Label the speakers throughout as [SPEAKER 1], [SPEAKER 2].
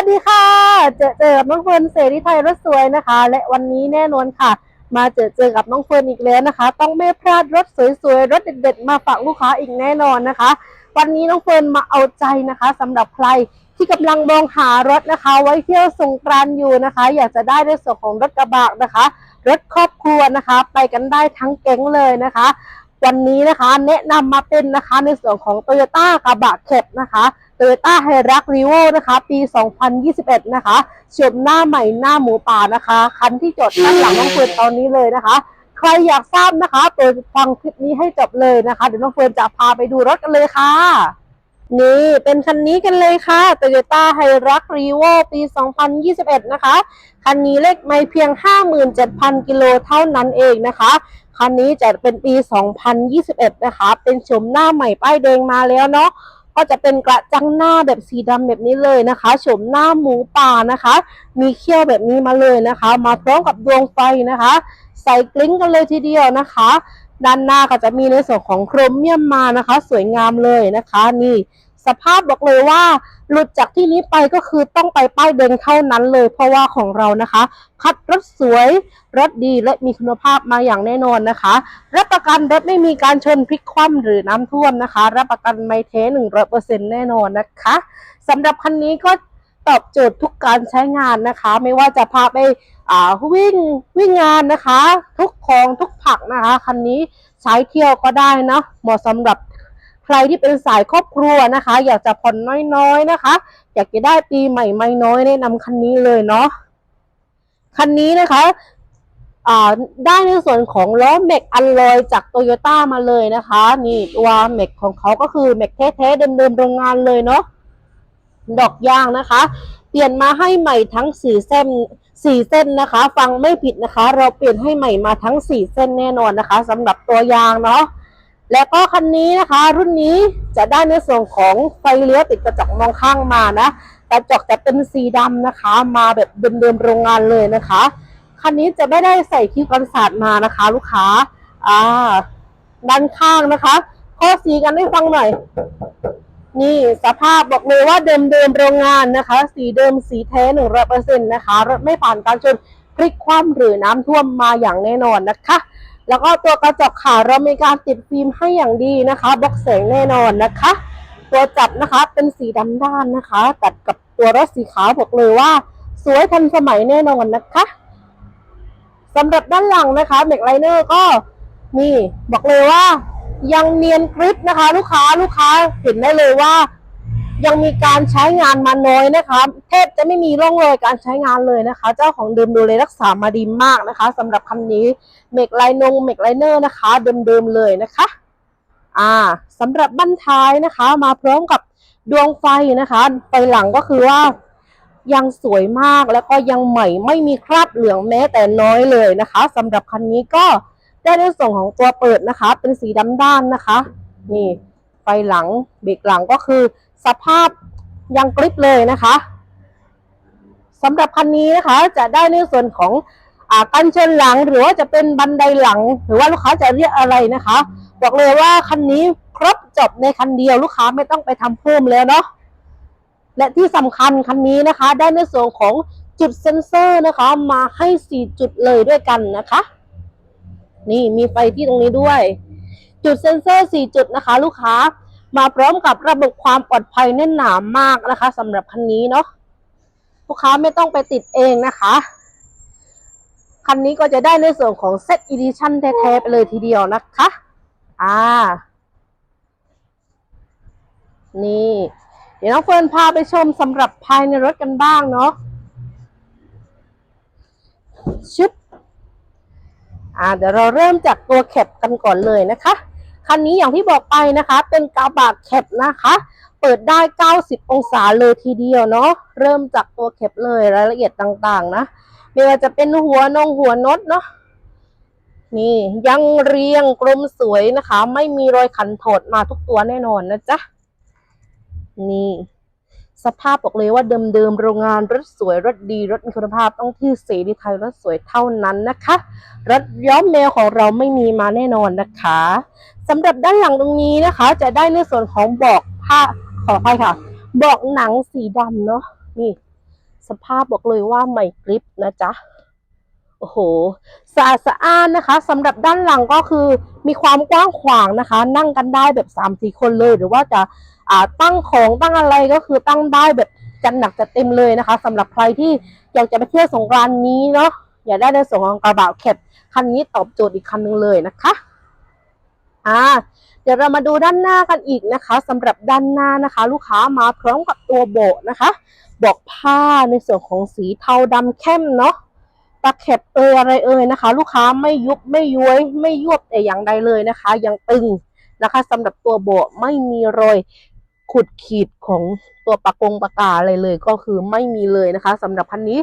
[SPEAKER 1] วัสดีค่ะ เจอเจอกับน้องเฟิร์นเสรีไทยรถสวยนะคะ และวันนี้แน่นอนค่ะ มาเจอเจอกับน้องเฟิร์นอีกแล้วนะคะ ต้องไม่พลาดรถสวยๆรถเด็ดๆมาฝากลูกค้าอีกแน่นอนนะคะ วันนี้น้องเฟิร์นมาเอาใจนะคะสำหรับใครที่กำลังมองหารถนะคะ ไว้เที่ยวสงกรานอยู่นะคะ อยากจะได้ในส่วนของรถกระบะนะคะ รถครอบครัวนะคะ ไปกันได้ทั้งแก๊งเลยนะคะ วันนี้นะคะแนะนำมาเป็นนะคะในส่วนของ t o y ยต้ากระบะเข็บนะคะ โตโยต้าไฮรักรีโวนะคะ ปี 2021 นะคะโฉมหน้าใหม่หน้าหมูป่านะคะ คันที่จดด้านหลังน้องเฟิร์นตอนนี้เลยนะคะ ใครอยากทราบนะคะเปิดฟังคลิปนี้ให้จบเลยนะคะ เดี๋ยวน้องเฟิร์นจะพาไปดูรถกันเลยค่ะ นี่เป็นคันนี้กันเลยค่ะ Toyota h i r u x r e v o ปี 2021 นะคะ คันนี้เลขไม่เพียง 57,000 กิโลเท่านั้นเองนะคะคันนี้จะเป็นปี 2021 นะคะ เป็นโฉมหน้าใหม่ป้ายแดงมาแล้วเนาะ ก็จะเป็นกระจังหน้าแบบสีดำแบบนี้เลยนะคะโฉมหน้าหมูป่านะคะ มีเขี้ยวแบบนี้มาเลยนะคะ มาพร้อมกับดวงไฟนะคะ ใส่กลิ้งกันเลยทีเดียวนะคะ ด้านหน้าก็จะมีในส่วนของโครเมียมมานะคะ สวยงามเลยนะคะนี่ สภาพบอกเลยว่า หลุดจากที่นี้ไปก็คือต้องไปป้ายแดงเท่านั้นเลย เพราะว่าของเรานะคะ คัดรถสวยรถดีและมีคุณภาพมาอย่างแน่นอนนะคะรับประกันรถไม่มีการชนพลิกคว่ำหรือน้ำท่วมนะคะ รับประกันไม่เทหนึ่งร้อยเปอร์เซ็นแน่นอนนะคะสำหรับคันนี้ก็ตอบโจทย์ทุกการใช้งานนะคะ ไม่ว่าจะพาไปอ่าวิ่งวิ่งงานนะคะ ทุกของทุกผักนะคะ คันนี้ใช้เที่ยวก็ได้นะเหมาะสำหรับ ใครที่เป็นสายครอบครัวนะคะ อยากจะผ่อนน้อยๆนะคะ อยากจะได้ปีใหม่ไม่น้อยแนะนำคันนี้เลยเนาะคันนี้นะคะได้ในส่วนของล้อแม็กอัลลอยจากโตโยต้ามาเลยนะคะ นี่ตัวแม็กของเขาก็คือแม็กแท้ๆเดิมๆโรงงานเลยเนาะดอกยางนะคะ เปลี่ยนมาให้ใหม่ทั้งสี่เส้นสี่เส้นนะคะ ฟังไม่ผิดนะคะ เราเปลี่ยนให้ใหม่มาทั้งสี่เส้นแน่นอนนะคะสำหรับตัวยางเนาะ แล้วก็คันนี้นะคะ รุ่นนี้จะได้ในส่วนของไฟเลี้ยวติดกระจกมองข้างมานะกระจกจะเป็นสีดำนะคะ มาแบบเดิมๆโรงงานเลยนะคะ คันนี้จะไม่ได้ใส่คิ้วกันศาสตร์มานะคะ ลูกค้าอ่าด้านข้างนะคะ ข้อสีกันให้ฟังหน่อยนี่สภาพบอกเลยว่าเดิมเดิมๆโรงงานนะคะ สีเดิมสีแท้หนึ่งร้อยเปอร์เซ็นต์นะคะรถไม่ผ่านการชนพลิกคว่ำหรือน้ำท่วมมาอย่างแน่นอนนะคะ แล้วก็ตัวกระจกขาเรามีการติดฟิล์มให้อย่างดีนะคะบล็อกแสงแน่นอนนะคะ ตัวจับนะคะเป็นสีดำด้านนะคะ ตัดกับตัวรถสีขาวบอกเลยว่า สวยทันสมัยแน่นอนนะคะสำหรับด้านหลังนะคะเมกไลเนอร์ก็นี่บอกเลยว่า ยังเนียนกริปนะคะ ลูกค้าลูกค้าเห็นได้เลยว่า ยังมีการใช้งานมาน้อยนะคะ แทบจะไม่มีร่องรอยการใช้งานเลยนะคะ เจ้าของเดิมดูเลยรักษามาดีมากนะคะสำหรับคันนี้เมกไลนงเมกไลเนอร์นะคะ เดิมๆเลยนะคะ อ่าสำหรับบั้นท้ายนะคะ มาพร้อมกับดวงไฟนะคะไฟหลังก็คือว่ายังสวยมากแล้วก็ยังใหม่ไม่มีคราบเหลืองแม้แต่น้อยเลยนะคะสำหรับคันนี้ก็ได้ในส่วนของตัวเปิดนะคะ เป็นสีดำด้านนะคะ นี่ไฟหลังเบรกหลังก็คือสภาพยังกริบเลยนะคะ สำหรับคันนี้นะคะ จะได้ในส่วนของอ่ากันชนหลังหรือว่าจะเป็นบันไดหลัง หรือว่าลูกค้าจะเรียกอะไรนะคะ บอกเลยว่าคันนี้ครบจบในคันเดียวลูกค้าไม่ต้องไปทำเพิ่มแล้วเนาะและที่สำคัญคันนี้นะคะ ได้ในส่วนของจุดเซ็นเซอร์นะคะ มาให้ 4 จุดเลยด้วยกันนะคะ นี่มีไฟที่ตรงนี้ด้วย จุดเซ็นเซอร์ 4 จุดนะคะ ลูกค้ามาพร้อมกับระบบความปลอดภัยแน่นหนามากนะคะสำหรับคันนี้เนาะ ลูกค้าไม่ต้องไปติดเองนะคะ คันนี้ก็จะได้ในส่วนของเซตอีดิชั่นแท้ๆไปเลยทีเดียวนะคะ อ่า นี่ เดี๋ยวน้องเฟิร์นพาไปชมสำหรับภายในรถกันบ้างเนาะชึบอ่าเดี๋ยวเราเริ่มจากตัวแคปกันก่อนเลยนะคะ คันนี้อย่างที่บอกไปนะคะ เป็นกระบะแคปนะคะ เปิดได้ 90 องศาเลยทีเดียวเนาะเริ่มจากตัวแคปเลยรายละเอียดต่างๆนะไม่ว่าจะเป็นหัวนงหัวนดเนาะนี่ยังเรียงกลมสวยนะคะ ไม่มีรอยขันโถดมาทุกตัวแน่นอนนะจ๊ะนี่สภาพบอกเลยว่าเดิมๆโรงงานรถสวยรถดีรถมีคุณภาพต้องที่เสรีไทยรถสวยเท่านั้นนะคะ รถย้อมแมวของเราไม่มีมาแน่นอนนะคะสำหรับด้านหลังตรงนี้นะคะ จะได้ในส่วนของบอกผ้า ขออภัยค่ะเบอกหนังสีดำเนาะนี่ สภาพบอกเลยว่าใหม่กริปนะจ๊ะโอ้โหสะอาดสะอ้านนะคะสำหรับด้านหลังก็คือมีความกว้างขวางนะคะ นั่งกันได้แบบสามสี่คนเลย หรือว่าจะอ่าตั้งของตั้งอะไรก็คือตั้งได้แบบจัดหนักจัดเต็มเลยนะคะสำหรับใครที่อยากจะไปเที่ยวสงกรานนี้เนาะอยากได้ในส่วนของกระบะแคปคันนี้ตอบโจทย์อีกคันหนึ่งเลยนะคะ อ่าเดี๋ยวเรามาดูด้านหน้ากันอีกนะคะสำหรับด้านหน้านะคะ ลูกค้ามาพร้อมกับตัวเบาะนะคะบอกผ้าในส่วนของสีเทาดำเข้มเนาะตะเข็บเอยอะไรเอ่ยนะคะ ลูกค้าไม่ยุบไม่ย้วยไม่ยวบแต่อย่างใดเลยนะคะ ยังตึงนะคะสำหรับตัวเบาะไม่มีรอยขุดขีดของตัวปากกงปากกาอะไรเลยก็คือไม่มีเลยนะคะสำหรับคันนี้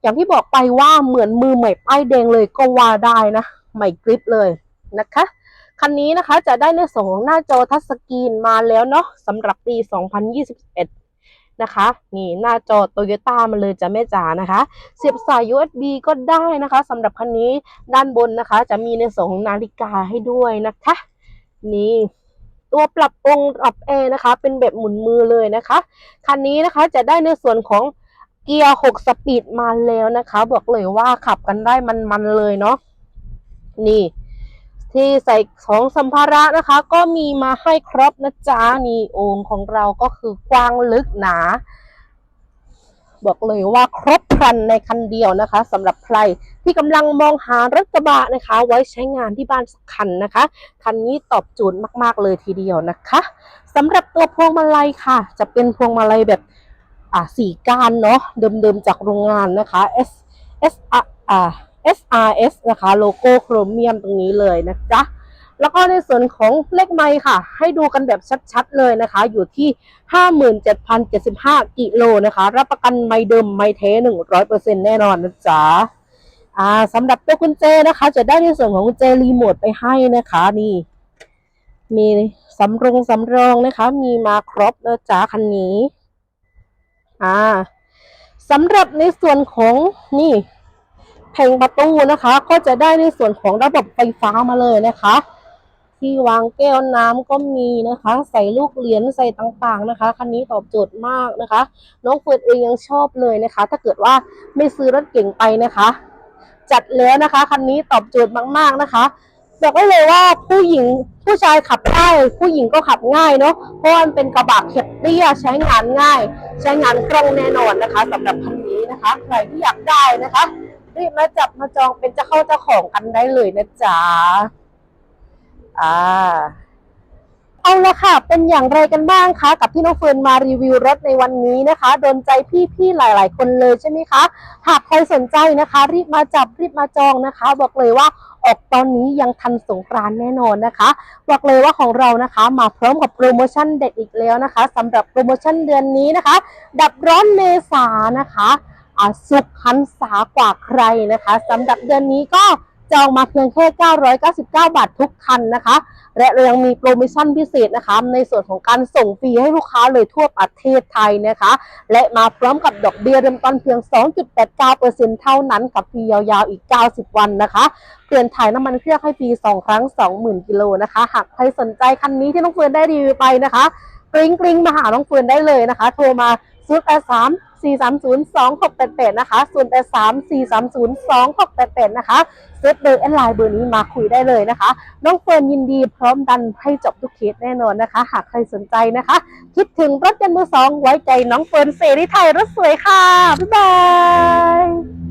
[SPEAKER 1] อย่างที่บอกไปว่าเหมือนมือใหม่ป้ายแดงเลยก็ว่าได้นะใหม่กริปเลยนะคะ คันนี้นะคะจะได้ในส่วนของหน้าจอทัชสกรีนมาแล้วเนาะสำหรับปี 2021 นะคะ นี่หน้าจอโตโยต้ามาเลยจะแม่จ๋านะคะ เสียบสาย USB ก็ได้นะคะสำหรับคันนี้ด้านบนนะคะ จะมีในส่วนของนาฬิกาให้ด้วยนะคะ นี่ตัวปรับองค์ปรับแอร์นะคะ เป็นแบบหมุนมือเลยนะคะ คันนี้นะคะจะได้ในส่วนของเกียร์ 6 สปีดมาแล้วนะคะ บอกเลยว่าขับกันได้มันๆเลยเนาะนี่ ที่ใส่ของสัมภาระนะคะ ก็มีมาให้ครบนะจ๊ะนี่โองค์ของเราก็คือกว้างลึกหนา บอกเลยว่าครบครันในคันเดียวนะคะสำหรับใครที่กำลังมองหารถกระบะนะคะ ไว้ใช้งานที่บ้านสักคันนะคะ คันนี้ตอบโจทย์มาก ๆ เลยทีเดียวนะคะสำหรับตัวพวงมาลัยค่ะ จะเป็นพวงมาลัยแบบอ่าสีก้านเนาะเดิมๆจากโรงงานนะคะ S S R อ่า SRS นะคะ โลโก้โครเมียมตรงนี้เลยนะจ๊ะแล้วก็ในส่วนของเลขไมค์ค่ะ ให้ดูกันแบบชัดๆเลยนะคะ อยู่ที่ 57,075 กิโลนะคะ รับประกันไมค์เดิมไมค์เท100%แน่นอนนะจ๊ะอ่าสำหรับตัวกุญแจนะคะ จะได้ในส่วนของกุญแจรีโมทไปให้นะคะนี่ มีสำรองสำรองนะคะ มีมาครบนะจ๊ะคันนี้ อ่าสำหรับในส่วนของนี่ แผงประตูนะคะ ก็จะได้ในส่วนของระบบไฟฟ้ามาเลยนะคะ ที่วางแก้วน้ำก็มีนะคะ ใส่ลูกเหรียญใส่ต่างๆนะคะ คันนี้ตอบโจทย์มากนะคะ น้องเฟิร์นเองยังชอบเลยนะคะ ถ้าเกิดว่าไม่ซื้อรถเก่งไปนะคะ จัดแล้วนะคะคันนี้ตอบโจทย์มากๆนะคะบอกได้เลยว่าผู้หญิงผู้ชายขับได้ผู้หญิงก็ขับง่ายเนาะเพราะมันเป็นกระบะเข็บเตี้ยใช้งานง่าย ใช้งานคล่องแน่นอนนะคะสำหรับคันนี้นะคะ ใครที่อยากได้นะคะ รีบมาจับมาจองเป็นเจ้าเข้าเจ้าของกันได้เลยนะจ๊ะอ่าเอาละค่ะ เป็นอย่างไรกันบ้างคะ กับที่น้องเฟิร์นมารีวิวรถในวันนี้นะคะ โดนใจพี่ๆหลาย ๆ คนเลยใช่ไหมคะ หากใครสนใจนะคะ รีบมาจับรีบมาจองนะคะ บอกเลยว่าออกตอนนี้ยังทันสงกรานแน่นอนนะคะ บอกเลยว่าของเรานะคะ มาพร้อมกับโปรโมชั่นเด็ดอีกแล้วนะคะสำหรับโปรโมชั่นเดือนนี้นะคะ ดับร้อนเมษานะคะ สุขหันษากว่าใครนะคะสำหรับเดือนนี้ก็จองมาเพียงแค่ 999 บาททุกคันนะคะ และเรายังมีโปรโมชั่นพิเศษนะคะ ในส่วนของการส่งฟรีให้ลูกค้าเลยทั่วประเทศไทยนะคะ และมาพร้อมกับดอกเบี้ยเริ่มต้นเพียง 2.89%เท่านั้นกับฟรียาวๆอีก 90 วันนะคะเปลี่ยนถ่ายน้ำมันเครื่องให้ฟรี 2 ครั้ง 20,000 กิโลนะคะ หากใครสนใจคันนี้ที่น้องเฟิร์นได้รีวิวไปนะคะกริ๊งกริ๊งมาหาน้องเฟิร์นได้เลยนะคะ โทรมา083 430 2688นะคะ083 430 2688นะคะเซตเบอร์แอนไลน์เบอร์นี้มาคุยได้เลยนะคะ น้องเฟิร์นยินดีพร้อมดันให้จบทุกเคสแน่นอนนะคะ หากใครสนใจนะคะ คิดถึงรถยนต์มือสองไว้ใจน้องเฟิร์นเสรีไทยรถสวยค่ะ บ๊ายบาย